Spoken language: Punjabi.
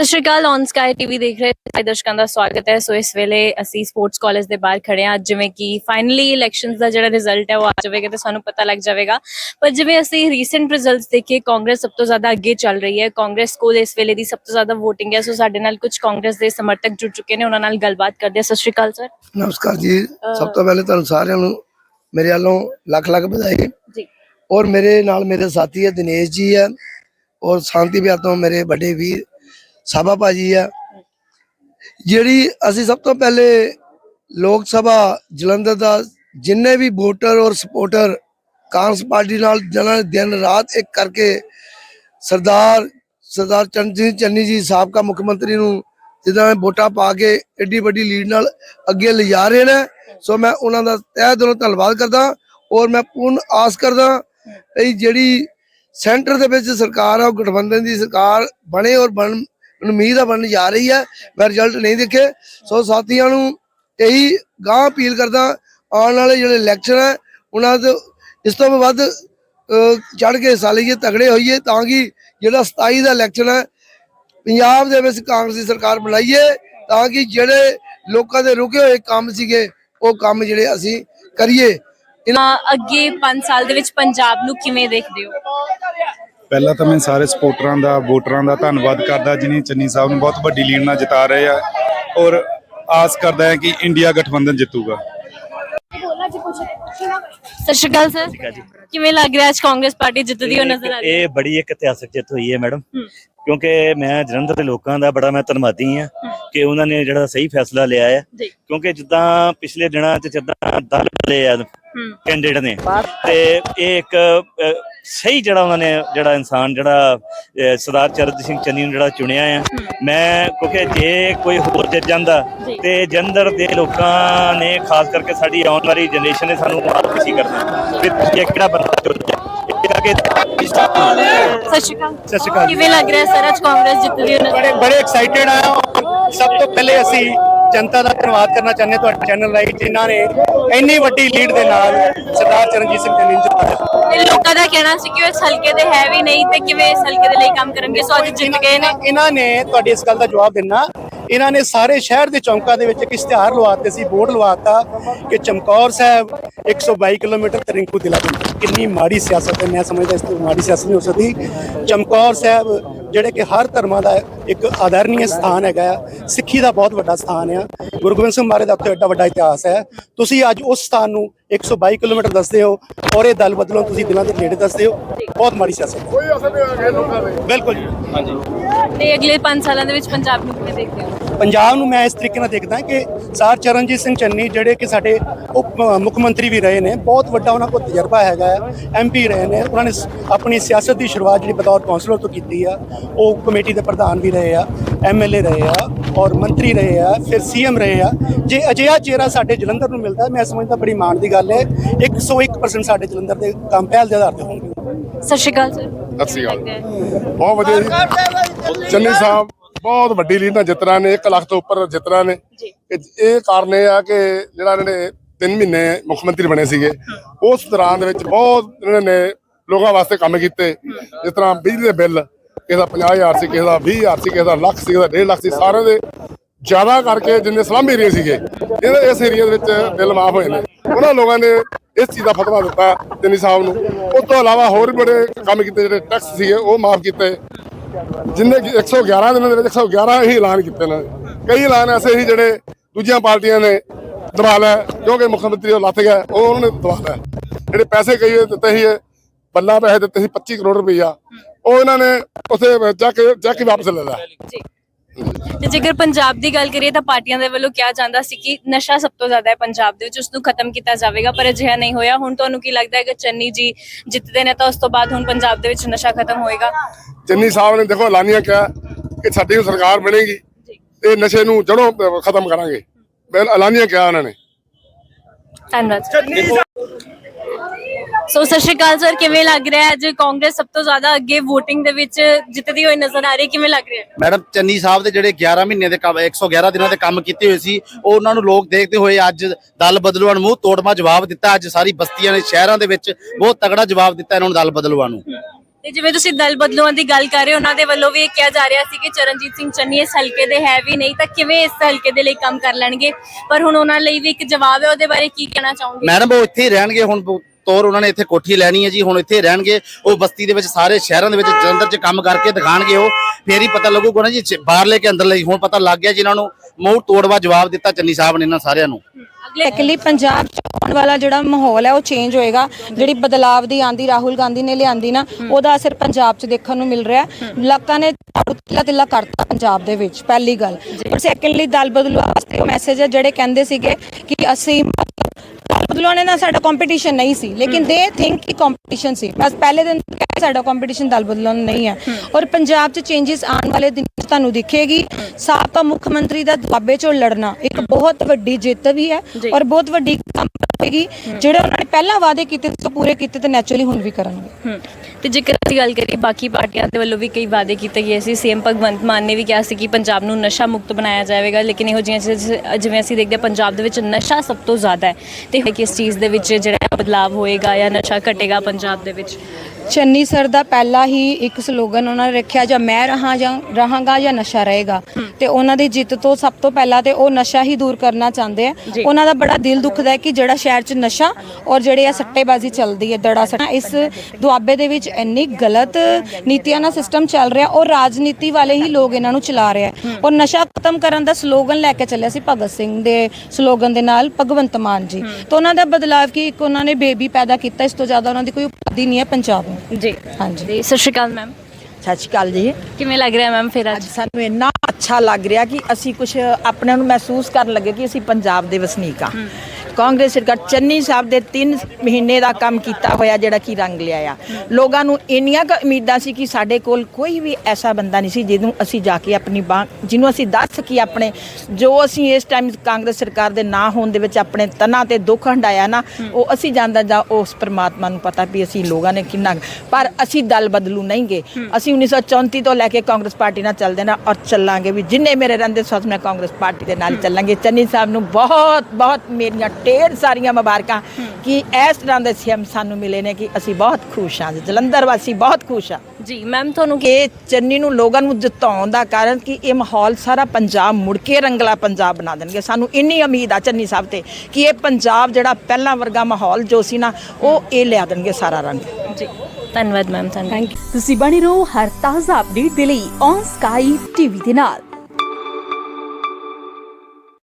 Sat Sri Akal on Sky TV ਦੇਖ ਰਹੇ ਸਾਰੇ ਦਰਸ਼ਕਾਂ ਦਾ ਸਵਾਗਤ ਹੈ। ਸੋ ਇਸ ਵੇਲੇ ਅਸੀਂ ਸਪੋਰਟਸ ਕਾਲਜ ਦੇ ਬਾਹਰ ਖੜੇ ਹਾਂ। ਅੱਜ ਜਿਵੇਂ ਕਿ ਫਾਈਨਲੀ ਇਲੈਕਸ਼ਨਸ ਦਾ ਜਿਹੜਾ ਰਿਜ਼ਲਟ ਹੈ ਉਹ ਆ ਜਾਵੇਗਾ ਤੇ ਸਾਨੂੰ ਪਤਾ ਲੱਗ ਜਾਵੇਗਾ। ਪਰ ਜਿਵੇਂ ਅਸੀਂ ਰੀਸੈਂਟ ਰਿਜ਼ਲਟਸ ਦੇਖੇ ਕਾਂਗਰਸ ਸਭ ਤੋਂ ਜ਼ਿਆਦਾ ਅੱਗੇ ਚੱਲ ਰਹੀ ਹੈ। ਕਾਂਗਰਸ ਕੋਲ ਇਸ ਵੇਲੇ ਦੀ ਸਭ ਤੋਂ ਜ਼ਿਆਦਾ VOTING ਹੈ। ਸੋ ਸਾਡੇ ਨਾਲ ਕੁਝ ਕਾਂਗਰਸ ਦੇ ਸਮਰਥਕ ਜੁੜ ਚੁੱਕੇ ਨੇ। ਉਹਨਾਂ ਨਾਲ ਗੱਲਬਾਤ ਕਰਦੇ ਹਾਂ। ਸਤਿ ਸ਼੍ਰੀ ਅਕਾਲ ਸਰ ਨਮਸਕਾਰ ਜੀ। ਸਭ ਤੋਂ ਪਹਿਲੇ ਤੁਹਾਨੂੰ ਸਾਰਿਆਂ ਨੂੰ ਮੇਰੇ ਵੱਲੋਂ ਲੱਖ ਲੱਖ ਵਧਾਈ। ਜੀ। ਔਰ ਮੇਰੇ ਨਾਲ ਮੇਰੇ ਸਾਥੀ ਹੈ ਦਿਨੇਸ਼ ਜੀ ਹੈ। ਔਰ ਸ਼ਾਂਤੀ ਵਿਹਾਰ ਤੋਂ ਮੇਰੇ ਵੱਡੇ ਵੀਰ ਸਾਬਾ ਭਾਜੀ ਆ। ਜਿਹੜੀ ਅਸੀਂ ਸਭ ਤੋਂ ਪਹਿਲੇ ਲੋਕ ਸਭਾ ਜਲੰਧਰ ਦਾ ਜਿੰਨੇ ਵੀ ਵੋਟਰ ਔਰ ਸਪੋਰਟਰ ਕਾਂਗਰਸ ਪਾਰਟੀ ਨਾਲ ਜਿਹਨਾਂ ਨੇ ਦਿਨ ਰਾਤ ਇੱਕ ਕਰਕੇ ਸਰਦਾਰ ਸਰਦਾਰ ਚੰਨੀ ਚੰਨੀ ਜੀ ਸਾਬਕਾ ਮੁੱਖ ਮੰਤਰੀ ਨੂੰ ਜਿੱਦਾਂ ਵੋਟਾਂ ਪਾ ਕੇ ਐਡੀ ਵੱਡੀ ਲੀਡ ਨਾਲ ਅੱਗੇ ਲਿਜਾ ਰਹੇ ਨੇ। ਸੋ ਮੈਂ ਉਹਨਾਂ ਦਾ ਤਹਿ ਦਿਲੋਂ ਧੰਨਵਾਦ ਕਰਦਾ ਔਰ ਮੈਂ ਪੂਰਨ ਆਸ ਕਰਦਾ ਇਹ ਜਿਹੜੀ ਸੈਂਟਰ ਦੇ ਵਿੱਚ ਸਰਕਾਰ ਆ, ਉਹ ਗਠਬੰਧਨ ਦੀ ਸਰਕਾਰ ਬਣੇ ਔਰ ਬਣ ਉਮੀਦ ਆ ਬਣਨ ਜਾ ਰਹੀ ਹੈ ਮੈਂ ਰਿਜ਼ਲਟ ਨਹੀਂ ਦੇਖੇ। ਸੋ ਸਾਥੀਆਂ ਨੂੰ ਇਹੀ ਗਾਂ ਅਪੀਲ ਕਰਦਾ, ਆਉਣ ਵਾਲੇ ਜਿਹੜੇ ਇਲੈਕਸ਼ਨ ਹੈ ਉਹਨਾਂ ਦੇ ਇਸ ਤੋਂ ਵੱਧ ਚੜ ਕੇ ਹਿੱਸਾ ਲਈਏ, ਤਗੜੇ ਹੋਈਏ, ਤਾਂ ਕਿ ਜਿਹੜਾ 27 ਦਾ ਇਲੈਕਸ਼ਨ ਹੈ ਪੰਜਾਬ ਦੇ ਵਿੱਚ ਕਾਂਗਰਸੀ ਸਰਕਾਰ ਬਣਾਈਏ, ਤਾਂ ਕਿ ਜਿਹੜੇ ਲੋਕਾਂ ਦੇ ਰੁਕੇ ਹੋਏ ਕੰਮ ਸੀਗੇ, ਉਹ ਕੰਮ ਜਿਹੜੇ ਅਸੀਂ ਕਰੀਏ। ਅਹ, ਅੱਗੇ 5 ਸਾਲ ਦੇ ਵਿੱਚ ਪੰਜਾਬ ਨੂੰ ਕਿਵੇਂ ਦੇਖਦੇ ਹੋ? ਪਹਿਲਾਂ ਤਾਂ ਮੈਂ ਸਾਰੇ ਸਪੋਰਟਰਾਂ ਦਾ ਵੋਟਰਾਂ ਦਾ ਧੰਨਵਾਦ ਕਰਦਾ ਜਿਨੀ ਚੰਨੀ ਸਾਹਿਬ ਨੂੰ ਬਹੁਤ ਵੱਡੀ ਲੀਡ ਨਾਲ ਜਿਤਾ ਰਹੇ ਆ। ਔਰ ਆਸ ਕਰਦਾ ਹਾਂ ਕਿ ਇੰਡੀਆ ਗਠਬੰਧਨ ਜਿੱਤੂਗਾ। ਸਤਿ ਸ਼੍ਰੀ ਅਕਾਲ ਸਰ। ਕਿਵੇਂ ਲੱਗ ਰਿਹਾ ਅੱਜ ਕਾਂਗਰਸ ਪਾਰਟੀ ਜਿੱਤਦੀ ਹੋ ਨਜ਼ਰ ਆ ਰਹੀ ਹੈ? ਇਹ ਬੜੀ ਇੱਕ ਇਤਿਹਾਸਕ ਜਿੱਤ ਹੋਈ ਹੈ ਮੈਡਮ। ਕਿਉਂਕਿ ਮੈਂ ਜਲੰਧਰ ਦੇ ਲੋਕਾਂ ਦਾ ਬੜਾ ਮੈਂ ਧੰਨਵਾਦੀ ਹਾਂ ਕਿ ਉਹਨਾਂ ਨੇ ਜਿਹੜਾ ਸਹੀ ਫੈਸਲਾ ਲਿਆ ਹੈ। ਕਿਉਂਕਿ ਜਿੱਦਾਂ ਪਿਛਲੇ ਦਿਨਾਂ 'ਚ ਜਿੱਦਾਂ ਦਲ ਬਲੇ ਆ ਕੈਂਡੀਡੇਟ ਨੇ ਤੇ ਇਹ ਇੱਕ ਸਹੀ ਜਿਹੜਾ ਉਹਨਾਂ ਨੇ ਜਿਹੜਾ ਇਨਸਾਨ ਜਿਹੜਾ ਸਰਦਾਰ ਚਰਨਜੀਤ ਸਿੰਘ ਚੰਨੀ ਨੂੰ ਜਿਹੜਾ ਚੁਣਿਆ ਆ। ਮੈਂ ਕਿਉਂਕਿ ਜੇ ਕੋਈ ਹੋਰ ਜਿੱਤ ਜਾਂਦਾ। ਤੇ ਜਲੰਧਰ ਦੇ ਲੋਕਾਂ ਨੇ ਖਾਸ ਕਰਕੇ ਸਾਡੀ ਆਉਣ ਵਾਲੀ ਜਨਰੇਸ਼ਨ ਨੇ ਸਾਨੂੰ ਬਹੁਤ ਖੁਸ਼ੀ ਕਰਨੀ। ਵੀ ਇਹ ਕਿਹੜਾ ਬੰਦਾ ਚੁਣਿਆ ਇਹ ਕਰਕੇ ਸਤਿ ਸ਼੍ਰੀ ਅਕਾਲ। ਸਤਿ ਸ਼੍ਰੀ ਅਕਾਲ। ਜੀ। ਕਿਵੇਂ ਲੱਗ ਰਿਹਾ ਸਰ ਅੱਜ ਕਾਂਗਰਸ ਜਿੱਤਦੀ ਹੋ ਨਜ਼ਰ ਬੜੇ ਬੜੇ ਐਕਸਾਈਟਿਡ ਆ। ਔਰ ਸਭ ਤੋਂ ਪਹਿਲੇ ਅਸੀਂ ਜਨਤਾ ਦਾ ਧੰਨਵਾਦ ਕਰਨਾ ਚਾਹੁੰਦੇ ਤੁਹਾਡੇ ਚੈਨਲ ਰਾਹੀਂ ਜਿਨ੍ਹਾਂ ਨੇ ਇੰਨੀ ਵੱਡੀ ਲੀਡ ਦੇ ਨਾਲ ਸਰਦਾਰ ਚਰਨਜੀਤ ਸਿੰਘ ਚੰਨੀ ਨੂੰ ਜਿਤਾਇਆ ਤੇ ਲੋਕਾਂ ਦਾ ਕਹਿਣਾ ਸੀ ਕਿ ਉਹ ਇਸ ਹਲਕੇ ਦੇ ਹੈ ਵੀ ਨਹੀਂ ਤੇ ਕਿਵੇਂ ਇਸ ਹਲਕੇ ਦੇ ਲਈ ਕੰਮ ਕਰਨਗੇ ਸੋ ਅੱਜ ਜਿੱਤ ਗਏ ਨੇ। ਇਹਨਾਂ ਨੇ ਤੁਹਾਡੀ ਇਸ ਗੱਲ ਦਾ ਜਵਾਬ ਦੇਣਾ। ਇਹਨਾਂ ਨੇ ਸਾਰੇ ਸ਼ਹਿਰ ਦੇ ਚੌਂਕਾਂ ਦੇ ਵਿੱਚ ਇੱਕ ਇਸ਼ਤਿਹਾਰ ਲਵਾਤੇ ਸੀ, ਬੋਰਡ ਲਵਾਤਾ ਕਿ ਚਮਕੌਰ ਸਾਹਿਬ 122 ਕਿਲੋਮੀਟਰ ਤਰਿੰਕੂ ਦਿਲਾ ਪਿੰਡ ਕਿੰਨੀ ਮਾੜੀ ਸਿਆਸਤ ਹੈ, ਮੈਂ ਸਮਝਦਾ ਇਸ ਤੋਂ ਮਾੜੀ ਸਿਆਸਤ ਨਹੀਂ ਹੋ ਸਕਦੀ। ਚਮਕੌਰ ਸਾਹਿਬ ਜਿਹੜੇ ਕਿ ਹਰ ਧਰਮਾਂ ਦਾ ਇੱਕ ਆਦਰਨੀय ਸਥਾਨ ਹੈਗਾ ਆ, ਸਿੱਖੀ ਦਾ ਬਹੁਤ ਵੱਡਾ ਸਥਾਨ ਆ। ਗੁਰੂ ਗੋਬਿੰਦ ਸਿੰਘ ਮਹਾਰਾਜ ਦਾ ਉੱਥੇ ਐਡਾ ਵੱਡਾ ਇਤਿਹਾਸ ਹੈ। ਤੁਸੀਂ ਅੱਜ ਉਸ ਸਥਾਨ ਨੂੰ 122 ਕਿਲੋਮੀਟਰ ਦੱਸਦੇ ਹੋ ਔਰ ਇਹ ਦਲ ਬਦਲੋਂ ਤੁਸੀਂ ਦਿਲਾਂ ਦੇ ਨੇੜੇ ਦੱਸਦੇ ਹੋ। ਬਹੁਤ ਮਾੜੀ ਸਿਆਸਤ ਕੋਈ ਅਸਰ ਨਹੀਂ ਬਿਲਕੁਲ ਜੀ। ਤੇ ਅਗਲੇ 5 ਸਾਲਾਂ ਦੇ ਵਿੱਚ ਪੰਜਾਬ ਨੂੰ ਕਿਵੇਂ ਦੇਖਦੇ ਹੋ? ਪੰਜਾਬ ਨੂੰ ਮੈਂ ਇਸ ਤਰੀਕੇ ਨਾਲ ਦੇਖਦਾ ਕਿ ਸਰ ਚਰਨਜੀਤ ਸਿੰਘ ਚੰਨੀ ਜਿਹੜੇ ਕਿ ਸਾਡੇ ਉਪ ਮੁੱਖ ਮੰਤਰੀ ਵੀ ਰਹੇ ਨੇ ਬਹੁਤ ਵੱਡਾ ਉਹਨਾਂ ਕੋਲ ਤਜਰਬਾ ਹੈਗਾ ਐਮਪੀ ਰਹੇ ਨੇ ਉਹਨਾਂ ਨੇ ਆਪਣੀ ਸਿਆਸਤ ਦੀ ਸ਼ੁਰੂਆਤ ਜਿਹੜੀ ਬਤੌਰ ਕੌਂਸਲਰ ਤੋਂ ਕੀਤੀ ਆ ਉਹ ਕਮੇਟੀ ਦੇ ਪ੍ਰਧਾਨ ਵੀ ਰਹੇ ਆ। ਐਮਐਲਏ ਰਹੇ ਆ ਔਰ ਮੰਤਰੀ ਰਹੇ ਆ ਫਿਰ ਸੀਐਮ ਰਹੇ ਆ। ਜੇ ਅਜਿਹਾ ਚਿਹਰਾ ਸਾਡੇ ਜਲੰਧਰ ਨੂੰ ਮਿਲਦਾ ਮੈਂ ਸਮਝਦਾ ਬੜੀ ਮਾਣ ਦੀ ਗੱਲ ਹੈ 101% ਸਾਡੇ ਜਲੰਧਰ ਦੇ ਕੰਮ ਪਹਿਲ ਦੇ ਆਧਾਰ ਤੇ ਹੋਣਗੇ। ਸਤਿ ਸ਼੍ਰੀ ਅਕਾਲ ਸਰ। ਸਤਿ ਸ੍ਰੀ ਅਕਾਲ। ਬਹੁਤ ਵਧੀਆ ਜੀ। ਚੰਨੀ ਸਾਹਿਬ ਬਹੁਤ ਵੱਡੀ ਲੀਡ ਨਾਲ ਜਿੱਤਣਾ ਨੇ 1 ਲੱਖ ਤੋਂ ਉੱਪਰ ਜਿੱਤਣਾ ਨੇ। ਜੀ। ਇਹ ਇਹ ਕਾਰਨ ਇਹ ਆ ਕਿ ਜਿਹੜਾ ਇਹਨਾਂ ਨੇ 3 ਮਹੀਨੇ ਮੁੱਖ ਮੰਤਰੀ ਬਣੇ ਸੀਗੇ ਉਸ ਦੌਰਾਨ ਦੇ ਵਿੱਚ ਬਹੁਤ ਇਹਨਾਂ ਨੇ ਲੋਕਾਂ ਵਾਸਤੇ ਕੰਮ ਕੀਤੇ ਜਿਸ ਤਰ੍ਹਾਂ ਬਿਜਲੀ ਦੇ ਬਿੱਲ ਕਿਸੇ ਦਾ 50000 ਸੀ, ਕਿਸੇ ਦਾ 20000 ਸੀ, ਕਿਸੇ ਦਾ ਲੱਖ ਸੀ, ਕਿਸੇ ਦਾ 1.5 ਲੱਖ ਸੀ, ਸਾਰਿਆਂ ਦੇ ਜ਼ਿਆਦਾ ਕਰਕੇ ਜਿੰਨੇ ਸਲਮ ਏਰੀਏ ਸੀਗੇ, ਇਹਦੇ ਇਸ ਏਰੀਆ ਦੇ ਵਿੱਚ ਬਿੱਲ ਮਾਫ ਹੋਏ ਨੇ। ਉਹਨਾਂ ਲੋਕਾਂ ਨੇ ਇਸ ਚੀਜ਼ ਦਾ ਫਤਵਾ ਦਿੱਤਾ ਚੰਨੀ ਸਾਹਿਬ ਨੂੰ। ਉਸ ਤੋਂ ਇਲਾਵਾ ਹੋਰ ਵੀ ਬੜੇ ਕੰਮ ਕੀਤੇ, ਜਿਹੜੇ ਟੈਕਸ ਸੀਗੇ, ਉਹ ਮਾਫ ਕੀਤੇ। ਜਿੰਨੇ ਕਿ 111 ਦਿਨਾਂ ਦੇ ਵਿੱਚ 111 ਹੀ ਐਲਾਨ ਕੀਤੇ ਨੇ। ਕਈ ਐਲਾਨ ਐਸੇ ਸੀ ਜਿਹੜੇ ਦੂਜੀਆਂ ਪਾਰਟੀਆਂ ਨੇ ਦਬਾ ਲੈ ਕਿਉਂਕਿ ਮੁੱਖ ਮੰਤਰੀ ਉਹ ਲੱਥ ਗਿਆ, ਉਹ ਉਹਨਾਂ ਨੇ ਦਬਾ ਲੈ ਜਿਹੜੇ ਪੈਸੇ ਕਈ ਦਿੱਤੇ ਸੀ ਬੱਲਾ ਪੈਸੇ ਦਿੱਤੇ ਸੀ 25 ਕਰੋੜ ਰੁਪਈਆ। ਉਹ ਇਹਨਾਂ ਨੇ ਉਥੇ ਚੱਕ ਚੱਕ ਹੀ ਵਾਪਸ ਲੈ ਲਿਆ। ਜੀ। ਤੇ ਜੇਕਰ ਪੰਜਾਬ ਦੀ ਗੱਲ ਕਰੀਏ ਤਾਂ ਪਾਰਟੀਆਂ ਦੇ ਵੱਲੋਂ ਕਿਹਾ ਜਾਂਦਾ ਸੀ ਕਿ ਨਸ਼ਾ ਸਭ ਤੋਂ ਜ਼ਿਆਦਾ ਹੈ ਪੰਜਾਬ ਦੇ ਵਿੱਚ ਉਸ ਨੂੰ ਖਤਮ ਕੀਤਾ ਜਾਵੇਗਾ ਪਰ ਅਜਿਹਾ ਨਹੀਂ ਹੋਇਆ। ਹੁਣ ਤੁਹਾਨੂੰ ਕੀ ਲੱਗਦਾ ਹੈ ਕਿ ਚੰਨੀ ਜੀ ਜਿੱਤਦੇ ਨੇ ਤਾਂ ਉਸ ਤੋਂ ਬਾਅਦ ਹੁਣ ਪੰਜਾਬ ਦੇ ਵਿੱਚ ਨਸ਼ਾ ਖਤਮ ਹੋਏਗਾ? ਚੰਨੀ ਸਾਹਿਬ ਨੇ ਦੇਖੋ ਐਲਾਨੀਆਂ ਕਿਹਾ ਕਿ ਸਾਡੀ ਸਰਕਾਰ ਬਣੇਗੀ ਤੇ ਨਸ਼ੇ ਨੂੰ ਜੜੋਂ ਖਤਮ ਕਰਾਂਗੇ। ਬਿਲ ਐਲਾਨੀਆਂ ਕਿਹਾ ਉਹਨਾਂ ਨੇ। ਧੰਨਵਾਦ। ਸੋ ਸਤਿ ਸ਼੍ਰੀ ਅਕਾਲ ਸਰ ਕਿਵੇਂ ਲੱਗ ਰਿਹਾ ਹੈ? ਅੱਜ ਕਾਂਗਰਸ ਸਭ ਤੋਂ ਜ਼ਿਆਦਾ ਅੱਗੇ VOTING ਦੇ ਵਿੱਚ ਜਿੱਤਦੀ ਹੋਈ ਨਜ਼ਰ ਆ ਰਹੀ ਹੈ। ਕਿਵੇਂ ਲੱਗ ਰਿਹਾ ਹੈ? ਮੈਡਮ ਚੰਨੀ ਸਾਹਿਬ ਦੇ ਜਿਹੜੇ 11 ਮਹੀਨੇ ਦੇ ਕੰਮ 111 ਦਿਨਾਂ ਦੇ ਕੰਮ ਕੀਤੇ ਹੋਏ ਸੀ ਉਹ ਉਹਨਾਂ ਨੂੰ ਲੋਕ ਦੇਖਦੇ ਹੋਏ ਅੱਜ ਦਲ ਬਦਲੂਆਂ ਨੂੰ ਮੂੰਹ ਤੋੜਮਾ ਜਵਾਬ ਦਿੱਤਾ। ਅੱਜ ਸਾਰੀ ਬਸਤੀਆਂ ਨੇ ਸ਼ਹਿਰਾਂ ਦੇ ਵਿੱਚ ਬਹੁਤ ਤਗੜਾ ਜਵਾਬ ਦਿੱਤਾ ਇਹਨਾਂ ਨੂੰ ਦਲ ਬਦਲੂਆਂ ਨੂੰ। ਤੇ ਜਿਵੇਂ ਤੁਸੀਂ ਦਲ ਬਦਲੂਆਂ ਦੀ ਗੱਲ ਕਰ ਰਹੇ ਹੋ ਉਹਨਾਂ ਦੇ ਵੱਲੋਂ ਵੀ ਇਹ ਕਿਹਾ ਜਾ ਰਿਹਾ ਸੀ ਕਿ ਚਰਨਜੀਤ ਸਿੰਘ ਚੰਨੀ ਇਸ ਹਲਕੇ ਦੇ ਹੈ ਵੀ ਨਹੀਂ ਤਾਂ ਕਿਵੇਂ ਇਸ ਹਲਕੇ ਦੇ ਲਈ ਕੰਮ ਕਰ ਲੈਣਗੇ? ਪਰ ਹੁਣ ਉਹਨਾਂ ਲਈ ਵੀ ਇੱਕ ਜਵਾਬ ਹੈ ਉਹਦੇ ਬਾਰੇ ਕੀ ਕਹਿਣਾ ਚਾਹੋਗੇ? ਮੈਡਮ ਉਹ ਇੱਥੇ ਹੀ ਰਹਿਣਗੇ ਹੁਣ ਬ- ਤੋਰ ਉਹਨਾਂ ਨੇ ਇੱਥੇ ਕੋਠੀ ਲੈਣੀ ਹੈ ਜੀ ਹੁਣ ਇੱਥੇ ਰਹਿਣਗੇ ਉਹ ਬਸਤੀ ਦੇ ਵਿੱਚ ਸਾਰੇ ਸ਼ਹਿਰਾਂ ਦੇ ਵਿੱਚ ਜਲੰਧਰ 'ਚ ਕੰਮ ਕਰਕੇ ਦਿਖਾਣਗੇ ਉਹ ਫੇਰ ਹੀ ਪਤਾ ਲੱਗੂਗਾ ਨਾ ਜੀ ਬਾਹਰ ਲੈ ਕੇ ਅੰਦਰ ਲਈ ਹੁਣ ਪਤਾ ਲੱਗ ਗਿਆ ਜਿਨ੍ਹਾਂ ਨੂੰ ਮੂੰਹ ਤੋੜਵਾ ਜਵਾਬ ਦਿੱਤਾ ਚੰਨੀ ਸਾਹਿਬ ਨੇ ਇਹਨਾਂ ਸਾਰਿਆਂ ਨੂੰ। ਐਕਚੁਅਲੀ ਪੰਜਾਬ ਚ ਆਉਣ ਵਾਲਾ ਜਿਹੜਾ ਮਾਹੌਲ ਹੈ ਉਹ ਚੇਂਜ ਹੋਏਗਾ। ਜਿਹੜੀ ਬਦਲਾਵ ਦੀ ਆਂਦੀ ਰਾਹੁਲ ਗਾਂਧੀ ਨੇ ਲਿਆਂਦੀ ਨਾ ਉਹਦਾ ਅਸਰ ਪੰਜਾਬ ਚ ਦੇਖਣ ਨੂੰ ਮਿਲ ਰਿਹਾ। ਹੈ। ਲੋਕਾਂ ਨੇ ਤਿੱਲਾ ਤਿੱਲਾ ਕਰਤਾ ਪੰਜਾਬ ਦੇ ਵਿੱਚ ਪਹਿਲੀ ਗੱਲ। ਪਰ ਸੈਕੰਡਲੀ ਦਲ ਬਦਲੂ ਵਾਸਤੇ ਉਹ ਮੈਸੇਜ ਹੈ ਜਿਹੜੇ ਕਹਿੰਦੇ ਸੀਗੇ ਕਿ ਅਸੀਂ ਦਲ ਬਦਲੂਆਂ ਨੇ ਨਾ ਸਾਡਾ ਕੰਪੀਟੀਸ਼ਨ ਨਹੀਂ ਸੀ। ਲੇਕਿਨ ਦੇ ਥਿੰਕ ਕਿ ਕੰਪੀਟੀਸ਼ਨ ਸੀ। ਬਸ ਪਹਿਲੇ ਦਿਨ ਸਾਡਾ ਕੰਪੀਟੀਸ਼ਨ ਦਲ ਬਦਲੂਆਂ ਨਾਲ ਨਹੀਂ ਹੈ। ਔਰ ਪੰਜਾਬ 'ਚ ਚੇਂਜਸ ਆਉਣ ਵਾਲੇ ਦਿਨਾਂ ਤੁਹਾਨੂੰ ਦਿਖੇਗੀ ਸਾਬਕਾ ਮੁੱਖ ਮੰਤਰੀ ਦਾ ਦੁਆਬੇ 'ਚੋਂ ਲੜਨਾ ਇੱਕ ਬਹੁਤ ਵੱਡੀ ਜਿੱਤ ਵੀ ਹੈ। ਔਰ ਬਹੁਤ ਵੱਡੀ ਕੰਮ ਹੋਏਗੀ ਜਿਹੜੇ ਉਹਨਾਂ ਨੇ ਪਹਿਲਾਂ ਵਾਅਦੇ ਕੀਤੇ ਸੀ ਉਹ ਪੂਰੇ ਕੀਤੇ ਤੇ ਨੈਚੁਰਲੀ ਹੁਣ ਵੀ ਕਰਨਗੇ। ਤੇ ਜੇਕਰ ਅਸੀਂ ਗੱਲ ਕਰੀਏ ਬਾਕੀ ਪਾਰਟੀਆਂ ਦੇ ਵੱਲੋਂ ਵੀ ਕਈ ਵਾਅਦੇ ਕੀਤੇ ਗਏ ਸੀ ਸੀਐਮ ਭਗਵੰਤ ਮਾਨ ਨੇ ਵੀ ਕਿਹਾ ਸੀ ਕਿ ਪੰਜਾਬ ਨੂੰ ਨਸ਼ਾ ਮੁਕਤ ਬਣਾਇਆ ਜਾਵੇਗਾ ਲੇਕਿਨ ਇਹੋ ਜਿਹੀਆਂ ਜਿਵੇਂ ਅਸੀਂ ਦੇਖਦੇ ਹਾਂ ਪੰਜਾਬ ਦੇ ਵਿੱਚ ਨਸ਼ਾ ਸਭ ਤੋਂ ਜ਼ਿਆਦਾ ਹੈ। ਤੇ ਕਿਸ ਚੀਜ਼ ਦੇ ਵਿੱਚ ਜਿਹੜਾ ਬਦਲਾਅ ਹੋਏਗਾ ਜਾਂ ਨਸ਼ਾ ਘਟੇਗਾ ਪੰਜਾਬ ਦੇ ਵਿੱਚ। ਚੰਨੀ ਸਰ ਦਾ ਪਹਿਲਾ ਹੀ ਇੱਕ ਸਲੋਗਨ ਉਹਨਾਂ ਨੇ ਰੱਖਿਆ, ਜਾਂ ਮੈਂ ਰਹਾ ਜਾਂ ਰਹਾਂਗਾ ਜਾਂ ਨਸ਼ਾ ਰਹੇਗਾ। ਤੇ ਉਹਨਾਂ ਦੀ ਜਿੱਤ ਤੋਂ ਸਭ ਤੋਂ ਪਹਿਲਾਂ ਤੇ ਉਹ ਨਸ਼ਾ ਹੀ ਦੂਰ ਕਰਨਾ ਚਾਹੁੰਦੇ ਆ। ਉਹਨਾਂ ਦਾ ਬੜਾ ਦਿਲ ਦੁਖਦਾ ਹੈ ਕਿ ਜਿਹੜਾ ਸ਼ਹਿਰ 'ਚ ਨਸ਼ਾ ਔਰ ਜਿਹੜੇ ਆ ਸੱਟੇਬਾਜ਼ੀ ਚੱਲਦੀ ਹੈ ਦੜਾ ਸੱਟਾ ਇਸ ਦੁਆਬੇ ਦੇ ਵਿੱਚ ਇੰਨੀ ਗਲਤ ਨੀਤੀਆਂ ਦਾ ਸਿਸਟਮ ਚੱਲ ਰਿਹਾ ਔਰ ਰਾਜਨੀਤੀ ਵਾਲੇ ਹੀ ਲੋਕ ਇਹਨਾਂ ਨੂੰ ਚਲਾ ਰਿਹਾ ਔਰ ਨਸ਼ਾ ਖਤਮ ਕਰਨ ਦਾ ਸਲੋਗਨ ਲੈ ਕੇ ਚੱਲਿਆ ਸੀ ਭਗਤ ਸਿੰਘ ਦੇ ਸਲੋਗਨ ਦੇ ਨਾਲ ਭਗਵੰਤ ਮਾਨ ਜੀ। ਤਾਂ ਉਹਨਾਂ ਦਾ ਬਦਲਾਵ ਕੀ ਇੱਕ ਉਹਨਾਂ ਨੇ ਬੇਬੀ ਪੈਦਾ ਕੀਤਾ ਇਸ ਤੋਂ ਜ਼ਿਆਦਾ ਉਹਨਾਂ ਦੀ ਕੋਈ ਉਪਾਧੀ ਨਹੀਂ ਹੈ ਪੰਜਾਬ ਨੂੰ। ਜੀ। ਹਾਂਜੀ। ਸਤਿ ਸ਼੍ਰੀ ਅਕਾਲ ਮੈਮ। ਸਤਿ ਸ਼੍ਰੀ ਅਕਾਲ ਜੀ। ਕਿਵੇਂ ਲੱਗ ਰਿਹਾ ਮੈਮ ਫਿਰ ਅੱਜ? ਅੱਜ ਸਾਨੂੰ ਇੰਨਾ ਅੱਛਾ ਲੱਗ ਰਿਹਾ ਕਿ ਅਸੀਂ ਕੁਝ ਆਪਣੇ ਨੂੰ ਮਹਿਸੂਸ ਕਰਨ ਲੱਗੇ ਕਿ ਅਸੀਂ ਪੰਜਾਬ ਦੇ ਵਸਨੀਕ ਆ ਕਾਂਗਰਸ ਸਰਕਾਰ ਚੰਨੀ ਸਾਹਿਬ ਦੇ 3 ਮਹੀਨੇ ਦਾ ਕੰਮ ਕੀਤਾ ਹੋਇਆ ਜਿਹੜਾ ਕਿ ਰੰਗ ਲਿਆਇਆ ਲੋਕਾਂ ਨੂੰ ਇੰਨੀਆਂ ਕੁ ਉਮੀਦਾਂ ਸੀ ਕਿ ਸਾਡੇ ਕੋਲ ਕੋਈ ਵੀ ਐਸਾ ਬੰਦਾ ਨਹੀਂ ਸੀ ਜਿਹਨੂੰ ਅਸੀਂ ਜਾ ਕੇ ਆਪਣੀ ਬਾਂਹ, ਜਿਹਨੂੰ ਅਸੀਂ ਦੱਸ ਸਕੀਏ ਆਪਣੇ, ਜੋ ਅਸੀਂ ਇਸ ਟਾਈਮ ਕਾਂਗਰਸ ਸਰਕਾਰ ਦੇ ਨਾ ਹੋਣ ਦੇ ਵਿੱਚ ਆਪਣੇ ਤਨਾਂ ਤੇ ਦੁੱਖ ਹੰਡਾਇਆ ਨਾ, ਉਹ ਅਸੀਂ ਜਾਂਦਾ ਜਾਂ ਉਸ ਪਰਮਾਤਮਾ ਨੂੰ ਪਤਾ ਵੀ ਅਸੀਂ ਲੋਕਾਂ ਨੇ ਕਿੰਨਾ ਪਰ ਅਸੀਂ ਦਲ ਬਦਲੂ ਨਹੀਂ ਗਏ ਅਸੀਂ 1934 ਤੋਂ ਲੈ ਕੇ ਕਾਂਗਰਸ ਪਾਰਟੀ ਨਾਲ ਚੱਲਦੇ ਨਾ ਔਰ ਚੱਲਾਂਗੇ ਵੀ ਜਿੰਨੇ ਮੇਰੇ ਰਹਿੰਦੇ ਸੱਚ ਮੈਂ ਕਾਂਗਰਸ ਪਾਰਟੀ ਦੇ ਨਾਲ ਚੱਲਾਂਗੇ। ਚੰਨੀ ਸਾਹਿਬ ਨੂੰ ਬਹੁਤ ਬਹੁਤ ਮੇਰੀਆਂ ਢੇਰ ਸਾਰੀਆਂ ਮੁਬਾਰਕਾਂ ਕਿ ਇਸ ਤਰ੍ਹਾਂ ਦੇ ਸੀਐਮ ਸਾਨੂੰ ਮਿਲੇ ਨੇ ਕਿ ਅਸੀਂ ਬਹੁਤ ਖੁਸ਼ ਹਾਂ ਜਲੰਧਰ ਵਾਸੀ ਬਹੁਤ ਖੁਸ਼ ਹਾਂ ਜੀ ਮੈਮ ਤੁਹਾਨੂੰ ਕਿ ਚੰਨੀ ਨੂੰ ਲੋਕਾਂ ਨੂੰ ਜਿਤਾਉਣ ਦਾ ਕਾਰਨ ਕਿ ਇਹ ਮਾਹੌਲ ਸਾਰਾ ਪੰਜਾਬ ਮੁੜ ਕੇ ਰੰਗਲਾ ਪੰਜਾਬ ਬਣਾ ਦੇਣਗੇ। ਸਾਨੂੰ ਇੰਨੀ ਉਮੀਦ ਆ ਚੰਨੀ ਸਾਹਿਬ ਤੇ ਕਿ ਇਹ ਪੰਜਾਬ ਜਿਹੜਾ ਪਹਿਲਾਂ ਵਰਗਾ ਮਾਹੌਲ ਜੋ ਸੀ ਨਾ ਉਹ ਇਹ ਲਿਆ ਦੇਣਗੇ ਸਾਰਾ ਰੰਗ। ਜੀ ਧੰਨਵਾਦ ਮੈਮ ਧੰਨਵਾਦ। ਤੁਸੀਂ ਬਣੇ ਰਹੋ ਹਰ ਤਾਜ਼ਾ ਅਪਡੇਟ ਦੇ ਲਈ ਔਨ ਸਕਾਈ ਟੀਵੀ ਦੇ ਨਾਲ।